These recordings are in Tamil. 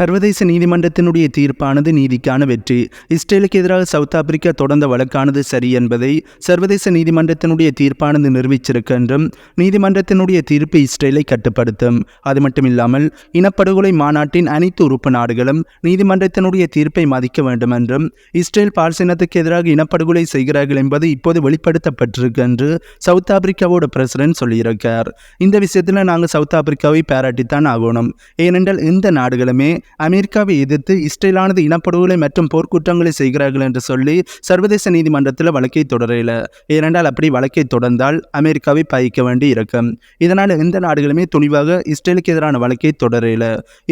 சர்வதேச நீதிமன்றத்தினுடைய தீர்ப்பானது நீதிக்கான வெற்றி. இஸ்ரேலுக்கு எதிராக சவுத் ஆப்பிரிக்கா தொடர்ந்த வழக்கானது சரி என்பதை சர்வதேச நீதிமன்றத்தினுடைய தீர்ப்பானது நிரூபிச்சிருக்கின்றும் நீதிமன்றத்தினுடைய தீர்ப்பு இஸ்ரேலை கட்டுப்படுத்தும். அது மட்டுமில்லாமல் இனப்படுகொலை மாநாட்டின் அனைத்து உறுப்பு நாடுகளும் நீதிமன்றத்தினுடைய தீர்ப்பை மதிக்க வேண்டும் என்றும் இஸ்ரேல் பால்சினத்துக்கு எதிராக இனப்படுகொலை செய்கிறார்கள் என்பது இப்போது வெளிப்படுத்தப்பட்டிருக்கு என்று சவுத் ஆப்பிரிக்காவோட பிரசிடென்ட் சொல்லியிருக்கார். இந்த விஷயத்தில் நாங்கள் சவுத் ஆப்பிரிக்காவை பாராட்டித்தான் ஆகணும். ஏனென்றால் இந்த நாடுகளுமே அமெரிக்காவை எதிர்த்து இஸ்ரேலானது இனப்படுகொலை மற்றும் போர்க்குற்றங்களை செய்கிறார்கள் என்று சொல்லி சர்வதேச நீதிமன்றத்தில் வழக்கை தொடரல. ஏனென்றால் அப்படி வழக்கை தொடர்ந்தால் அமெரிக்காவை பாய்க்க வேண்டி இருக்கும். இதனால் எந்த நாடுகளுமே துணிவாக இஸ்ரேலுக்கு எதிரான வழக்கை தொடரல.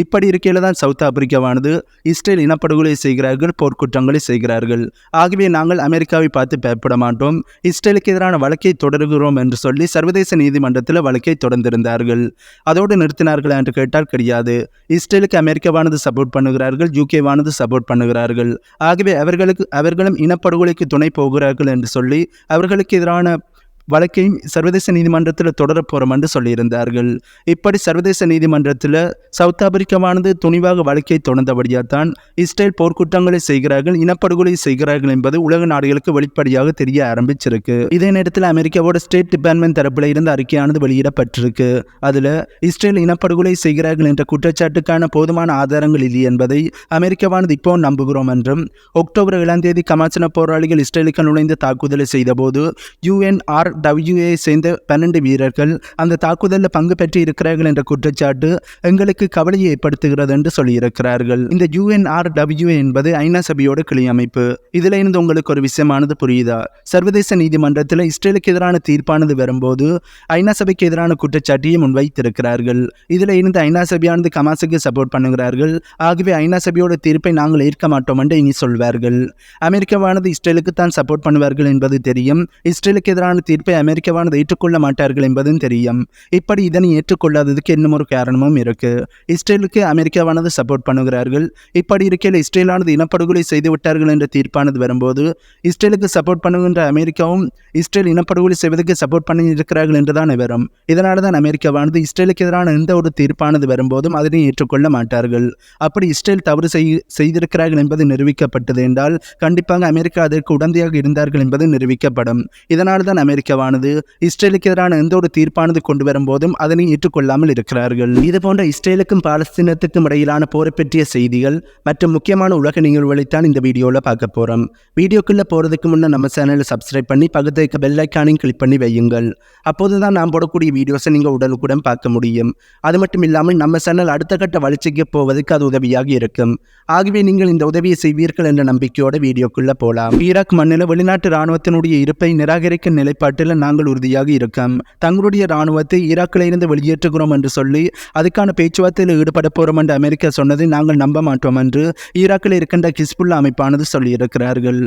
இப்படி இருக்கையில் தான் சவுத் ஆப்பிரிக்காவானது இஸ்ரேல் இனப்படுகொலை செய்கிறார்கள் போர்க்குற்றங்களை செய்கிறார்கள். ஆகவே நாங்கள் அமெரிக்காவை பார்த்து பயப்பட மாட்டோம். இஸ்ரேலுக்கு எதிரான வழக்கை தொடர்கிறோம் என்று சொல்லி சர்வதேச நீதிமன்றத்தில் வழக்கை தொடர்ந்திருந்தார்கள். அதோடு நிறுத்தினார்கள் என்று கேட்டால் கிடையாது. இஸ்ரேலுக்கு அமெரிக்கா வானது சப்போர்ட் பண்ணுகிறார்கள் யூகேவானது சப்போர்ட் பண்ணுகிறார்கள். ஆகவே அவர்களுக்கு அவர்களும் இனப்படுகொலைக்கு துணை போகிறார்கள் என்று சொல்லி அவர்களுக்கு எதிரான வழக்கையும் சர்வதேச நீதிமன்றத்தில் தொடரப்போறோம் என்று சொல்லியிருந்தார்கள். இப்படி சர்வதேச நீதிமன்றத்தில் சவுத் ஆப்பிரிக்காவானது துணிவாக வழக்கை தொடர்ந்தபடியாக தான் இஸ்ரேல் போர்க்குற்றங்களை செய்கிறார்கள் இனப்படுகொலை செய்கிறார்கள் என்பது உலக நாடுகளுக்கு வெளிப்படையாக தெரிய ஆரம்பிச்சிருக்கு. இதே நேரத்தில் அமெரிக்காவோட ஸ்டேட் டிபார்ட்மெண்ட் தரப்பில் இருந்த அறிக்கையானது வெளியிடப்பட்டிருக்கு. அதில் இஸ்ரேல் இனப்படுகொலை செய்கிறார்கள் என்ற குற்றச்சாட்டுக்கான போதுமான ஆதாரங்கள் இல்லை என்பதை அமெரிக்காவானது இப்போ நம்புகிறோம் என்றும் அக்டோபர் ஏழாம் தேதி கமாச்சன போராளிகள் இஸ்ரேலுக்கு நுழைந்து தாக்குதலை செய்தபோது யுஎன்ஆர் டபிள்யூஏ சேர்ந்த பன்னெண்டு வீரர்கள் அந்த தாக்குதலில் பங்கு பெற்று இருக்கிறார்கள் என்ற குற்றச்சாட்டு எங்களுக்கு கவலையை ஏற்படுத்துகிறது என்று சொல்லியிருக்கிறார்கள். இந்த யூஎன்ஆர் டபிள்யூஏ என்பது ஐநா சபையோட கிளை அமைப்பு இதில் இருந்து உங்களுக்கு ஒரு விஷயமானது புரியுதா? சர்வதேச நீதிமன்றத்தில் இஸ்ரேலுக்கு எதிரான தீர்ப்பானது வரும்போது ஐநா சபைக்கு எதிரான குற்றச்சாட்டையை முன்வைத்திருக்கிறார்கள். இதில் இருந்து ஐநா சபையானது கமாசுக்கு சப்போர்ட் பண்ணுகிறார்கள். ஆகவே ஐநா சபையோட தீர்ப்பை நாங்கள் ஏற்க மாட்டோம் என்று இனி சொல்வார்கள். அமெரிக்காவானது இஸ்ரேலுக்கு தான் சப்போர்ட் பண்ணுவார்கள் என்பது தெரியும். இஸ்ரேலுக்கு எதிரான தீர்ப்பை தீர்ப்பை அமெரிக்காவானது ஏற்றுக்கொள்ள மாட்டார்கள் என்பதும் தெரியும். இப்படி இதனை ஏற்றுக்கொள்ளாததுக்கு இன்னும் ஒரு காரணமும் இருக்கு. இஸ்ரேலுக்கு அமெரிக்காவானது சப்போர்ட் பண்ணுகிறார்கள். இப்படி இருக்கையில் இஸ்ரேலானது இனப்படுகொலை செய்துவிட்டார்கள் என்ற தீர்ப்பானது வரும்போது இஸ்ரேலுக்கு சப்போர்ட் பண்ணுகின்ற அமெரிக்காவும் இஸ்ரேல் இனப்படுகொலை செய்வதற்கு சப்போர்ட் பண்ணி இருக்கிறார்கள் என்றுதான் வரும் இதனால தான் அமெரிக்காவானது இஸ்ரேலுக்கு எதிரான எந்த ஒரு தீர்ப்பானது வரும்போதும் அதனை ஏற்றுக்கொள்ள மாட்டார்கள். அப்படி இஸ்ரேல் தவறு செய் செய்திருக்கிறார்கள் என்பது நிரூபிக்கப்பட்டது என்றால் கண்டிப்பாக அமெரிக்கா அதற்கு உடந்தையாக இருந்தார்கள் என்பது நிரூபிக்கப்படும். இதனால் தான் அமெரிக்கா அமெரிக்காவானது இஸ்ரேலுக்கு எதிரான எந்த ஒரு தீர்ப்பானது கொண்டு வரும்போதும் அதனை ஏற்றுக்கொள்ளாமல் இருக்கிறார்கள். இது போன்ற இஸ்ரேலுக்கும் பாலஸ்தீனத்துக்கும் இடையிலான போரை பற்றிய செய்திகள் மற்றும் முக்கியமான உலக நிகழ்வுகளைத்தான் இந்த வீடியோவில் பார்க்க போகிறோம் வீடியோக்குள்ளே போகிறதுக்கு முன்னே நம்ம சேனலை சப்ஸ்கிரைப் பண்ணி பக்கத்தில் இருக்க பெல் ஐக்கானையும் கிளிக் பண்ணி வையுங்கள். அப்போது தான் நாம் போடக்கூடிய வீடியோஸை நீங்கள் உடனுக்குடன் பார்க்க முடியும். அது மட்டும் இல்லாமல் நம்ம சேனல் அடுத்த கட்ட வளர்ச்சிக்கு போவதற்கு அது உதவியாக இருக்கும். ஆகவே நீங்கள் இந்த உதவியை செய்வீர்கள் என்ற நம்பிக்கையோட வீடியோக்குள்ளே போகலாம் ஈராக் மண்ணில் வெளிநாட்டு இராணுவத்தினுடைய இருப்பை நிராகரிக்கும் நிலைப்பாட்டில் நாங்கள் உறுதியாக இருக்கோம். தங்களுடைய இராணுவத்தை ஈராக்கில் இருந்து வெளியேற்றுகிறோம் என்று சொல்லி அதுக்கான பேச்சுவார்த்தையில் ஈடுபட போகிறோம் என்று அமெரிக்கா சொன்னதை நாங்கள் நம்ப மாட்டோம் என்று ஈராக்கில் இருக்கின்ற கிஸ்புல்லா அமைப்பானது சொல்லியிருக்கிறார்கள்.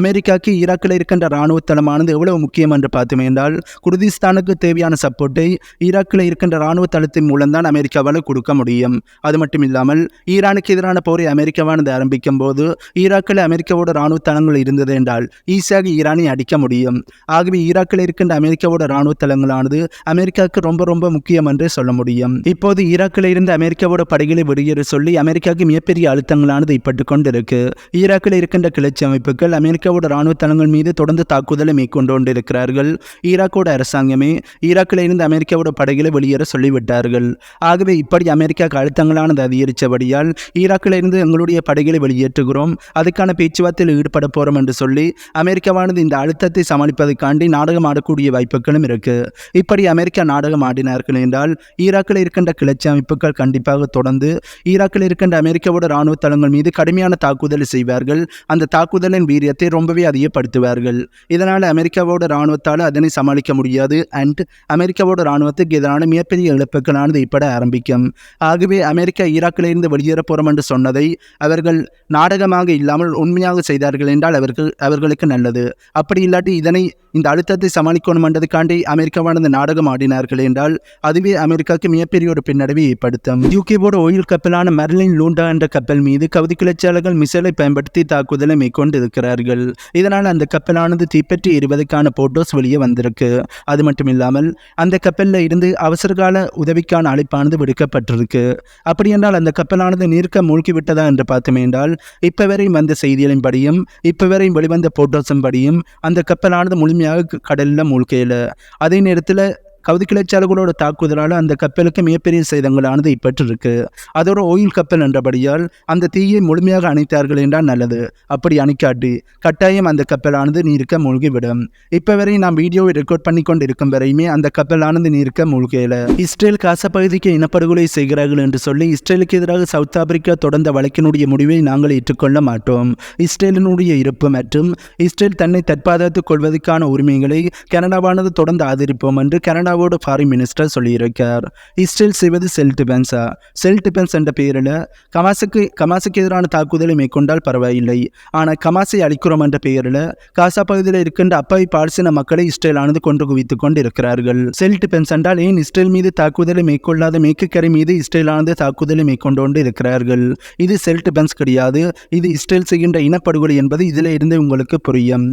அமெரிக்காவுக்கு ஈராக்கில் இருக்கின்ற இராணுவ தளமானது எவ்வளவு முக்கியம் என்று பார்த்தோம் என்றால் குர்திஸ்தானுக்கு தேவையான சப்போர்ட்டை ஈராக்கில் இருக்கின்ற இராணுவ தளத்தின் மூலம்தான் அமெரிக்காவால் கொடுக்க முடியும். அது மட்டும் இல்லாமல் ஈரானுக்கு எதிரான போரை அமெரிக்காவானது ஆரம்பிக்கும் போது ஈராக்கில் அமெரிக்காவோட இராணுவ தளங்கள் இருந்தது என்றால் ஈஸியாக ஈரானை அடிக்க முடியும். ஆகவே ஈராக்கில் ஈராக்கில் இருக்கின்ற அமெரிக்காவோட ராணுவ தளங்களானது அமெரிக்காவுக்கு ரொம்ப ரொம்ப முக்கியம் என்று சொல்ல முடியும். இப்போது ஈராக்கில் இருந்து அமெரிக்காவோட படைகளை வெளியேற சொல்லி அமெரிக்காவுக்கு மிகப்பெரிய அழுத்தங்களானது இப்பட்டு கொண்டிருக்கு. ஈராக்கில் இருக்கின்ற கிளர்ச்சி அமைப்புகள் அமெரிக்காவோட ராணுவ தளங்கள் மீது தொடர்ந்து தாக்குதலை மேற்கொண்டு கொண்டிருக்கிறார்கள். ஈராக்கோட அரசாங்கமே ஈராக்கில் இருந்து அமெரிக்காவோட படைகளை வெளியேற சொல்லிவிட்டார்கள். ஆகவே இப்படி அமெரிக்காவுக்கு அழுத்தங்களானது அதிகரித்தபடியால் ஈராக்கில் இருந்து எங்களுடைய படைகளை வெளியேற்றுகிறோம். அதுக்கான பேச்சுவார்த்தையில் ஈடுபட போகிறோம் என்று சொல்லி அமெரிக்காவானது இந்த அழுத்தத்தை சமாளிப்பதற்காண்டி நாடகம் ஆடக்கூடிய வாய்ப்புகளும் இருக்கு. இப்படி அமெரிக்கா நாடகம் ஆடினார்கள் என்றால் ஈராக்கில் இருக்கின்ற கிளர்ச்சி அமைப்புகள் கண்டிப்பாக தொடர்ந்து ஈராக்கில் இருக்கின்ற அமெரிக்காவோட இராணுவ தளங்கள் மீது கடுமையான தாக்குதல் செய்வார்கள். அந்த தாக்குதலின் வீரியத்தை ரொம்பவே அதிகப்படுத்துவார்கள். இதனால் அமெரிக்காவோட இராணுவத்தால் அதனை சமாளிக்க முடியாது. அண்ட் அமெரிக்காவோட இராணுவத்துக்கு எதிரான மிகப்பெரிய இழப்புகளானது ஏற்பட ஆரம்பிக்கும். ஆகவே அமெரிக்கா ஈராக்கிலிருந்து வெளியேற போகிறோம் என்று சொன்னதை அவர்கள் நாடகமாக இல்லாமல் உண்மையாக செய்தார்கள் என்றால் அவர்கள் அவர்களுக்கு நல்லது. அப்படி இல்லாட்டி இதனை இந்த அழுத்தத்தை சமாளிக்கணுமென்றதுக்காண்டி அமெரிக்காவானது நாடகம் ஆடினார்கள் என்றால் அதுவே அமெரிக்காவுக்கு மிகப்பெரிய ஒரு பின்னடைவை ஏற்படுத்தும். யூகேவோட ஓயில் கப்பலான மெர்லின் லூண்டா என்ற கப்பல் மீது கவுதி கிளர்ச்சியாளர்கள் மிசைலை பயன்படுத்தி தாக்குதலை மேற்கொண்டிருக்கிறார்கள். இதனால் அந்த கப்பலானது தீப்பற்றி எரிவதற்கான போட்டோஸ் வெளியே வந்திருக்கு. அது மட்டும் இல்லாமல் அந்த கப்பலில் இருந்து அவசரகால உதவிக்கான அழைப்பானது விடுக்கப்பட்டிருக்கு. அப்படி என்றால் அந்த கப்பலானது நீர்க்க மூழ்கிவிட்டதா என்று பார்த்தோம் என்றால் இப்போ வரையும் வந்த செய்திகளின் படியும் இப்போ வரையும் வெளிவந்த போட்டோஸும் படியும் அந்த கப்பலானது முழுமையாக கடல் செல்ல மூழ்கையில் அதே நேரத்தில் கவுதி கிளர்ச்சியாளர்களோட தாக்குதலால் அந்த கப்பலுக்கு மிகப்பெரிய சேதங்களானது இப்பட்டிருக்கு. அதோட ஓயில் கப்பல் என்றபடியால் அந்த தீயை முழுமையாக அணைத்தார்கள் என்றால் நல்லது. அப்படி அணைக்காட்டி கட்டாயம் அந்த கப்பலானது நீருக்க மூழ்கிவிடும். இப்போ வரை நாம் வீடியோவை ரெக்கார்ட் பண்ணி கொண்டு இருக்கும் வரையுமே அந்த கப்பலானது நீருக்க மூழ்கையில இஸ்ரேல் காச பகுதிக்கு இனப்படுகொலை செய்கிறார்கள் என்று சொல்லி இஸ்ரேலுக்கு எதிராக சவுத் ஆப்பிரிக்கா தொடர்ந்த வழக்கினுடைய முடிவை நாங்கள் ஏற்றுக்கொள்ள மாட்டோம். இஸ்ரேலினுடைய இருப்பு மற்றும் இஸ்ரேல் தன்னை தற்பாதுகாத்துக் கொள்வதற்கான உரிமைகளை கனடாவானது தொடர்ந்து ஆதரிப்போம் என்று கனடா கனடாவோட ஃபாரின் மினிஸ்டர் சொல்லியிருக்கார். இஸ்ரேல் செய்வது செல் டிஃபென்ஸா செல் டிஃபென்ஸ் என்ற பெயரில் கமாசுக்கு கமாசுக்கு எதிரான தாக்குதலை மேற்கொண்டால் பரவாயில்லை. ஆனால் கமாசை அளிக்கிறோம் என்ற பெயரில் காசா பகுதியில் இருக்கின்ற அப்பாவி பால்சின மக்களை இஸ்ரேலானது கொண்டு குவித்து கொண்டு இருக்கிறார்கள் செல் டிஃபென்ஸ் என்றால் ஏன் இஸ்ரேல் மீது தாக்குதலை மேற்கொள்ளாத மேற்குக்கரை மீது இஸ்ரேலானது தாக்குதலை மேற்கொண்டு கொண்டு இருக்கிறார்கள்? இது செல் டிஃபென்ஸ் கிடையாது. இது இஸ்ரேல் செய்கின்ற இனப்படுகொலை என்பது இதில் இருந்து உங்களுக்கு புரியும்.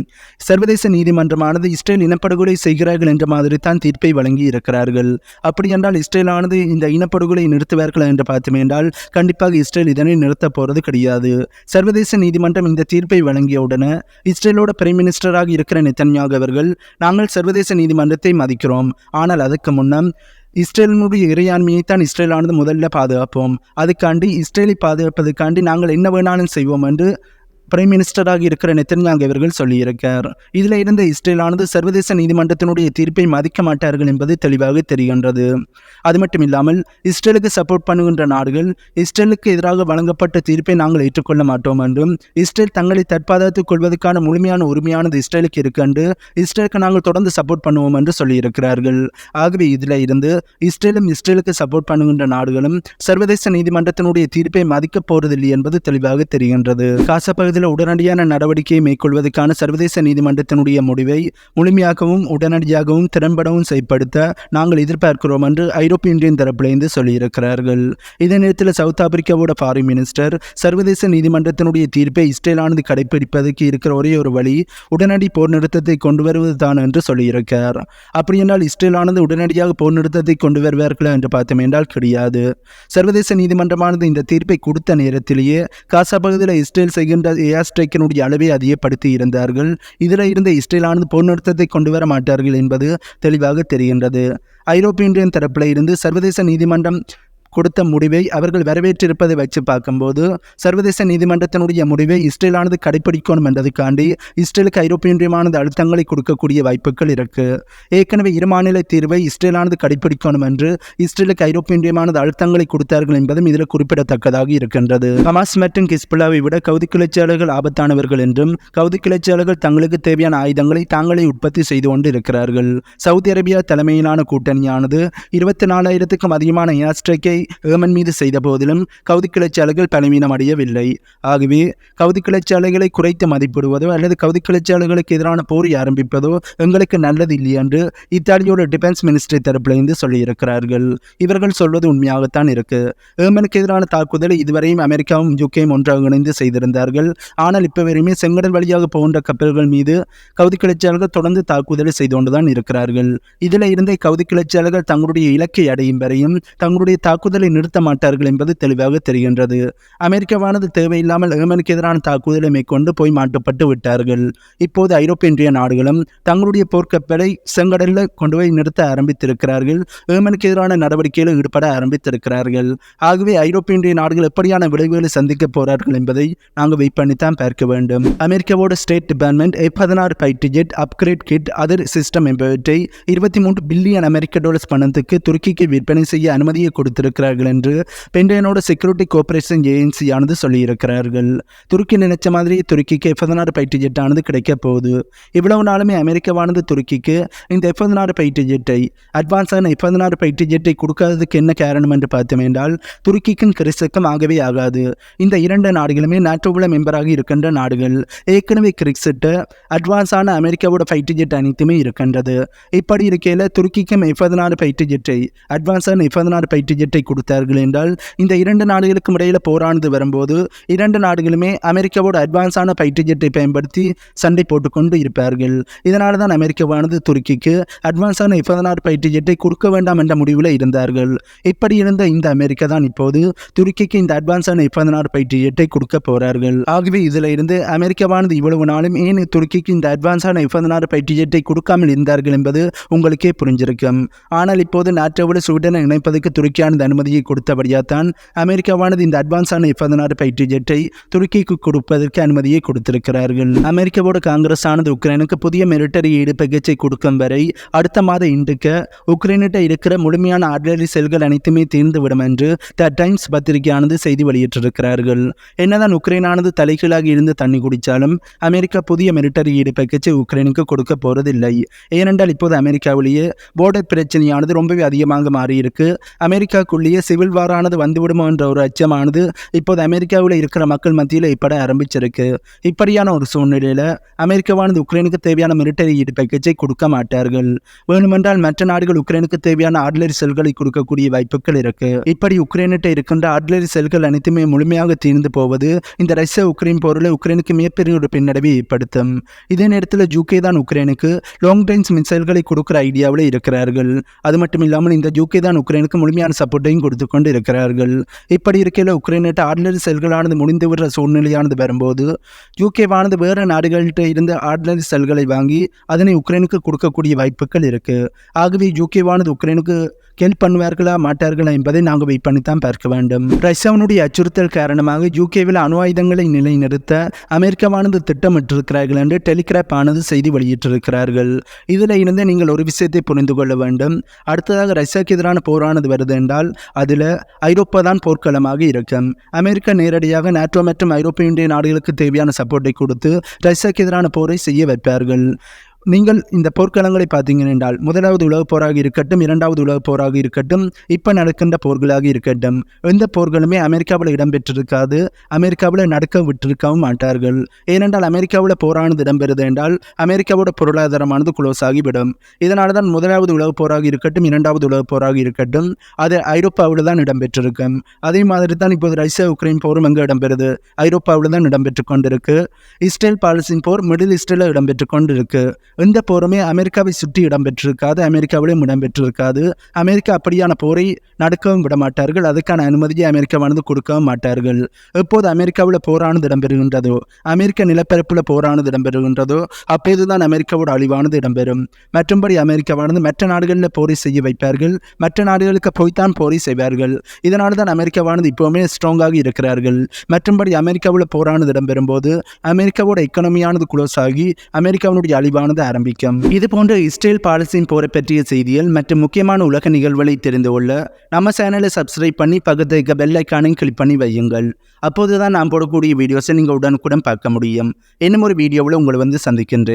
சர்வதேச நீதிமன்றமானது இஸ்ரேல் இனப்படுகொலை செய்கிறார்கள் என்ற மாதிரி தான் தீர்ப்பை வழங்கி இருக்கிறார்கள் அப்படி என்றால் இஸ்ரேலானது இந்த இனப்படுகொலை நிறுத்துவார்கள் என்று பார்த்தோம் என்றால் கண்டிப்பாக இஸ்ரேல் இதனை நிறுத்தப் போகிறது கிடையாது. சர்வதேச நீதிமன்றம் இந்த தீர்ப்பை வழங்கிய உடனே இஸ்ரேலோட பிரைம் மினிஸ்டராக இருக்கிற நெத்தன்யாகு அவர்கள் நாங்கள் சர்வதேச நீதிமன்றத்தை மதிக்கிறோம். ஆனால் அதுக்கு முன்னம் இஸ்ரேலினுடைய இறையாண்மையை தான் இஸ்ரேலானது முதல்ல பாதுகாப்போம். அதுக்காண்டி இஸ்ரேலை பாதுகாப்பதற்காண்டி நாங்கள் என்ன வேணாலும் செய்வோம் என்று பிரைம் மினிஸ்டராக இருக்கிற நெத்தன்யாங் அவர்கள் சொல்லியிருக்கார். இதில் இருந்த இஸ்ரேலானது சர்வதேச நீதிமன்றத்தினுடைய தீர்ப்பை மதிக்க மாட்டார்கள் என்பது தெளிவாக தெரிகின்றது. அது மட்டும் இல்லாமல் இஸ்ரேலுக்கு சப்போர்ட் பண்ணுகின்ற நாடுகள் இஸ்ரேலுக்கு எதிராக வழங்கப்பட்ட தீர்ப்பை நாங்கள் ஏற்றுக்கொள்ள மாட்டோம் என்றும் இஸ்ரேல் தங்களை தற்பாதத்துக் கொள்வதற்கான முழுமையான உரிமையானது இஸ்ரேலுக்கு இருக்கென்று இஸ்ரேலுக்கு நாங்கள் தொடர்ந்து சப்போர்ட் பண்ணுவோம் என்று சொல்லியிருக்கிறார்கள். ஆகவே இதில் இருந்து இஸ்ரேலும் இஸ்ரேலுக்கு சப்போர்ட் பண்ணுகின்ற நாடுகளும் சர்வதேச நீதிமன்றத்தினுடைய தீர்ப்பை மதிக்கப் போவதில்லை என்பது தெளிவாக தெரிகின்றது. காசப்பகுதி பகுதியில் உடனடியான நடவடிக்கையை மேற்கொள்வதற்கான சர்வதேச நீதிமன்றத்தினுடைய முடிவை முழுமையாகவும் உடனடியாகவும் திறம்படவும் செயற்படுத்த நாங்கள் எதிர்பார்க்கிறோம் என்று ஐரோப்பிய யூனியன் தரப்பிலிருந்து சொல்லியிருக்கிறார்கள். இதே நேரத்தில் சவுத் ஆப்பிரிக்காவோட ஃபாரின் மினிஸ்டர் சர்வதேச நீதிமன்றத்தினுடைய தீர்ப்பை இஸ்ரேலானது கடைபிடிப்பதற்கு இருக்கிற ஒரே ஒரு வழி உடனடி போர் நிறுத்தத்தை கொண்டு வருவது தான் என்று சொல்லியிருக்கார். அப்படி என்றால் இஸ்ரேலானது உடனடியாக போர் நிறுத்தத்தை கொண்டு வருவார்களா என்று பார்த்தோம் என்றால் கிடையாது. சர்வதேச நீதிமன்றமானது இந்த தீர்ப்பை கொடுத்த நேரத்திலேயே காசா பகுதியில் இஸ்ரேல் செய்கின்ற ஏர்ஸ்ட்ரைக்கினுடைய அளவை அதிகப்படுத்தி இருந்தார்கள். இதில் இருந்த இஸ்ரேலானது போர் நிறுத்தத்தை கொண்டு வர மாட்டார்கள் என்பது தெளிவாக தெரிகின்றது. ஐரோப்பிய யூனியன் தரப்பில் இருந்து சர்வதேச நீதிமன்றம் கொடுத்த முடிவை அவர்கள் வரவேற்றிருப்பதை வச்சு பார்க்கும்போது சர்வதேச நீதிமன்றத்தினுடைய முடிவை இஸ்ரேலானது கடைபிடிக்கணும் என்றதுக்காண்டி இஸ்ரேலுக்கு ஐரோப்பிய ஒன்றியமானது அழுத்தங்களை கொடுக்கக்கூடிய வாய்ப்புகள் இருக்கு. ஏற்கனவே இரு மாநில தீர்வை இஸ்ரேலானது கடைபிடிக்கணும் என்று இஸ்ரேலுக்கு ஐரோப்பிய ஒன்றியமானது அழுத்தங்களை கொடுத்தார்கள் என்பதும் இதில் குறிப்பிடத்தக்கதாக இருக்கின்றது. ஹமாஸ் மற்றும் கிஸ்புல்லாவை விட கவுதி கிளர்ச்சியாளர்கள் ஆபத்தானவர்கள் என்றும் கவுதி கிளர்ச்சியாளர்கள் தங்களுக்கு தேவையான ஆயுதங்களை தாங்களே உற்பத்தி செய்து கொண்டு இருக்கிறார்கள் சவுதி அரேபியா தலைமையிலான கூட்டணியானது இருபத்தி நாலாயிரத்துக்கும் அதிகமான ஏர் ஸ்ட்ரைக்கை ஏமன் மீது செய்த போதிலும் கவுதி கிளர்ச்சியாளர்கள் பலவீனம் அடையவில்லை ஆகவே கவுதி கிளர்ச்சியாளர்களை குறைத்து மதிப்பிடுவதோ அல்லது கவுதி கிளர்ச்சியாளர்களுக்கு எதிரான போரை ஆரம்பிப்பதோ எங்களுக்கு நல்லது இல்லை என்று இத்தாலியோட டிஃபென்ஸ் மினிஸ்ட்ரி தரப்பிலிருந்து சொல்லியிருக்கிறார்கள். இவர்கள் சொல்வது உண்மையாகத்தான் இருக்கு. ஏமனுக்கு எதிரான தாக்குதலை இதுவரையும் அமெரிக்காவும் யூகேயும் ஒன்றாக இணைந்து செய்திருந்தார்கள். ஆனால் இப்போ வரையுமே செங்கடல் வழியாக போகின்ற கப்பல்கள் மீது கவுதி கிளர்ச்சியாளர்கள் தொடர்ந்து தாக்குதலை செய்து கொண்டுதான் இருக்கிறார்கள். இதில் இருந்த கவுதி கிளர்ச்சியாளர்கள் தங்களுடைய இலக்கை அடையும் வரையும் தங்களுடைய தாக்குதல் தாக்குதலை நிறுத்த மாட்டார்கள் என்பது தெளிவாக தெரிகின்றது. அமெரிக்காவானது தேவையில்லாமல் ஏமனுக்கு எதிரான தாக்குதலை மேற்கொண்டு போய் மாட்டப்பட்டு விட்டார்கள். இப்போது ஐரோப்பிய ஒன்றிய நாடுகளும் தங்களுடைய போர்க்கப்பலை செங்கடலில் கொண்டு போய் நிறுத்த ஆரம்பித்திருக்கிறார்கள். ஏமனுக்கு எதிரான நடவடிக்கையில் ஈடுபட ஆரம்பித்திருக்கிறார்கள். ஆகவே ஐரோப்பிய ஒன்றிய நாடுகள் எப்படியான விளைவுகளை சந்திக்க போறார்கள் என்பதை நாங்கள் வெயிட் பண்ணித்தான் பார்க்க வேண்டும். அமெரிக்காவோட ஸ்டேட் டிபார்ட்மெண்ட் எஃப் பதினாறு fighter jet upgrade kit other system என்பவற்றை இருபத்தி மூன்று பில்லியன் அமெரிக்க டாலர்ஸ் பணத்துக்கு துருக்கிக்கு விற்பனை செய்ய அனுமதியை கொடுத்திருக்கிறார் இருக்கிறார்கள் என்று பென்டேனோட செக்யூரிட்டி கோஆபரேஷன் ஏஜென்சியானது சொல்லியிருக்கிறார்கள். துருக்கி நினைச்ச மாதிரி துருக்கிக்கு எஃப் பதினாறு பைட்டு ஜெட்டானது கிடைக்க போகுது. இவ்வளவு நாளுமே அமெரிக்காவானது துருக்கிக்கு இந்த எஃப் பதினாறு பைட்டு ஜெட்டை அட்வான்ஸான எஃப் பதினாறு பைட்டு ஜெட்டை கொடுக்காததுக்கு என்ன காரணம் என்று பார்த்தோம் என்றால் துருக்கிக்கும் கிறிஸ்துக்கும் ஆகவே ஆகாது. இந்த இரண்டு நாடுகளுமே நாட்டோவில் மெம்பராக இருக்கின்ற நாடுகள். ஏற்கனவே கிரிக்ஸிட்டு அட்வான்ஸான அமெரிக்காவோட ஃபைட்டர் ஜெட் அனைத்துமே இருக்கின்றது. இப்படி இருக்கையில் துருக்கிக்கும் எஃப் பதினாறு ஜெட்டை அட்வான்ஸான எஃப் பதினாறு ஜெட்டை கொடுத்தார்கள் என்றால் இந்த இரண்டு நாடுகளுக்கும் இடையில் போரானது வரும்போது இரண்டு நாடுகளுமே அமெரிக்காவோட அட்வான்ஸான ஃபைட்டு ஜெட்டை பயன்படுத்தி சண்டை போட்டுக்கொண்டு இருப்பார்கள். இதனால தான் அமெரிக்காவானது துருக்கிக்கு அட்வான்ஸான இப்பதனார் பயிற்று ஜெட்டை கொடுக்க வேண்டாம் என்ற முடிவில் இருந்தார்கள். இப்படி இருந்த இந்த அமெரிக்கா தான் இப்போது துருக்கிக்கு இந்த அட்வான்ஸான இப்பதனார் பதினாறு ஜெட்டை கொடுக்க போகிறார்கள் ஆகவே இதில் இருந்து அமெரிக்காவானது இவ்வளவு நாளும் ஏன் துருக்கிக்கு இந்த அட்வான்ஸான எஃப் பதினாறு ஜெட்டை கொடுக்காமல் இருந்தார்கள் என்பது உங்களுக்கே புரிஞ்சிருக்கும். ஆனால் இப்போது நாட்டோடு ஸ்வீடனை இணைப்பதற்கு துருக்கியானது அனுமதியை கொடுத்தபடியாத்தான் அமெரிக்காவானது இந்த அட்வான்ஸான எஃப் பதினாறு பயிற்சி ஜெட்டை துருக்கிக்கு கொடுப்பதற்கு அனுமதியை கொடுத்திருக்கிறார்கள். அமெரிக்காவோட காங்கிரஸ் ஆனது உக்ரைனுக்கு புதிய மிலிட்டரி ஈடு கொடுக்கும் வரை அடுத்த மாத இன்றுக்கு உக்ரைனிட்ட இருக்கிற முழுமையான ஆர்டினரி செல்கள் அனைத்துமே தீர்ந்துவிடும் என்று த டைம்ஸ் பத்திரிகையானது செய்தி வெளியிட்டிருக்கிறார்கள். என்னதான் உக்ரைனானது தலைகீழாக இருந்து தண்ணி குடித்தாலும் அமெரிக்கா புதிய மிலிட்டரி ஈடு உக்ரைனுக்கு கொடுக்க போறதில்லை. ஏனென்றால் இப்போது அமெரிக்காவிலேயே போர்டர் பிரச்சனையானது ரொம்பவே அதிகமாக மாறியிருக்கு. அமெரிக்காக்குள்ள அமெரிக்காக்குள்ளேயே சிவில் வாரானது வந்துவிடுமோ என்ற ஒரு அச்சமானது இப்போது அமெரிக்காவில் இருக்கிற மக்கள் மத்தியில் இப்பட ஆரம்பிச்சிருக்கு. இப்படியான ஒரு சூழ்நிலையில் அமெரிக்காவானது உக்ரைனுக்கு தேவையான மிலிட்டரி ஈடு பேக்கேஜை கொடுக்க மாட்டார்கள். வேணுமென்றால் மற்ற நாடுகள் உக்ரைனுக்கு தேவையான ஆர்டிலரி செல்களை கொடுக்கக்கூடிய வாய்ப்புகள் இருக்கு. இப்படி உக்ரைனிட்ட இருக்கின்ற ஆர்டிலரி செல்கள் அனைத்துமே முழுமையாக தீர்ந்து போவது இந்த ரஷ்யா உக்ரைன் போரில் உக்ரைனுக்கு மிகப்பெரிய ஒரு பின்னடைவை ஏற்படுத்தும். இதே நேரத்தில் ஜூகே தான் உக்ரைனுக்கு லாங் ரேஞ்ச் மிசைல்களை கொடுக்குற ஐடியாவில் இருக்கிறார்கள். அது மட்டும் இல்லாமல் இந்த ஜூகே தான் உக்ரைனுக்கு முழுமையான சப்போர்ட்டை சப்போர்ட்டையும் கொடுத்து கொண்டு இருக்கிறார்கள் இப்படி இருக்கையில் உக்ரைனிட்ட ஆர்டினரி செல்களானது முடிந்து விடுற சூழ்நிலையானது வரும்போது யூகேவானது வேறு நாடுகள்கிட்ட இருந்து ஆர்டினரி செல்களை வாங்கி அதனை உக்ரைனுக்கு கொடுக்கக்கூடிய வாய்ப்புகள் இருக்கு. ஆகவே யூகேவானது உக்ரைனுக்கு ஹெல்ப் பண்ணுவார்களா மாட்டார்களா என்பதை நாங்கள் வெயிட் பண்ணி தான் பார்க்க வேண்டும். ரஷ்யாவினுடைய அச்சுறுத்தல் காரணமாக யூகேவில் அணு ஆயுதங்களை நிலைநிறுத்த அமெரிக்காவானது திட்டமிட்டிருக்கிறார்கள் என்று டெலிகிராப் ஆனது செய்தி வெளியிட்டிருக்கிறார்கள். இதில் இருந்து நீங்கள் ஒரு விஷயத்தை புரிந்து கொள்ள வேண்டும். அடுத்ததாக ரஷ்யாவுக்கு எதிரான போரானது வருது என்றால் அதில் ஐரோப்பா தான் போர்க்களமாக இருக்கும். அமெரிக்கா நேரடியாக நாட்டோ மற்றும் ஐரோப்பிய இந்திய நாடுகளுக்கு தேவையான சப்போர்ட்டை கொடுத்து ரஷ்யாவுக்கு எதிரான போரை செய்ய வைப்பார்கள். நீங்கள் இந்த போர்க்களங்களை பார்த்தீங்க என்றால் முதலாவது உலகப் போராக இருக்கட்டும் இரண்டாவது உலகப் போராக இருக்கட்டும் இப்போ நடக்கின்ற போர்களாக இருக்கட்டும். எந்த போர்களுமே அமெரிக்காவில் இடம்பெற்றிருக்காது அமெரிக்காவில் நடக்க விட்டிருக்கவும் மாட்டார்கள். ஏனென்றால் அமெரிக்காவில் போரானது இடம்பெறுது என்றால் அமெரிக்காவோட பொருளாதாரமானது குளோஸ் ஆகிவிடும் இதனால தான் முதலாவது உலகப் போராக இருக்கட்டும் இரண்டாவது உலகப் போராக இருக்கட்டும் அது ஐரோப்பாவில் தான் இடம்பெற்றிருக்கும் அதே மாதிரி தான் இப்போது ரஷ்யா உக்ரைன் போரும் எங்கே இடம்பெறுது. ஐரோப்பாவில் தான் இடம்பெற்று கொண்டிருக்கு. இஸ்ரேல் பாலஸ்தீன் போர் மிடில் ஈஸ்டில் இடம்பெற்று கொண்டிருக்கு. எந்த போருமே அமெரிக்காவை சுற்றி இடம்பெற்றிருக்காது அமெரிக்காவிலும் இடம்பெற்றிருக்காது. அமெரிக்கா அப்படியான போரை நடக்கவும் விட மாட்டார்கள் அதுக்கான அனுமதியை அமெரிக்காவானது கொடுக்கவும் மாட்டார்கள். எப்போது அமெரிக்காவில் போரானது இடம்பெறுகின்றதோ? அமெரிக்க நிலப்பரப்பில் போரானது இடம்பெறுகின்றதோ? அப்போதுதான் அமெரிக்காவோட அழிவானது இடம்பெறும். மற்றும்படி அமெரிக்காவானது மற்ற நாடுகளில் போரை செய்ய வைப்பார்கள். மற்ற நாடுகளுக்கு போய்த்தான் போரை செய்வார்கள். இதனால தான் அமெரிக்காவானது இப்போவுமே ஸ்ட்ராங்காக இருக்கிறார்கள். மற்றும்படி அமெரிக்காவில் போரானது இடம்பெறும் போது அமெரிக்காவோட எக்கனமியானது குளோஸ் ஆகி அமெரிக்காவினுடைய அழிவானது ஆரம்பிக்கும். இது போன்ற இஸ்ரேல் பாலஸ்தீன் போரை பற்றிய செய்திகள் மற்றும் முக்கியமான உலக நிகழ்வுகளை தெரிந்து கொள்ள நம்ம சேனலை சப்ஸ்கிரைப் பண்ணி பக்கத்து இருக்க பெல் ஐக்கானையும் கிளிக் பண்ணி வையுங்கள். அப்போது தான் நான் போடக்கூடிய வீடியோஸை நீங்கள் உடனுக்குடன் பார்க்க முடியும். இன்னும் ஒரு வீடியோவில் உங்களை வந்து சந்திக்கின்றேன்.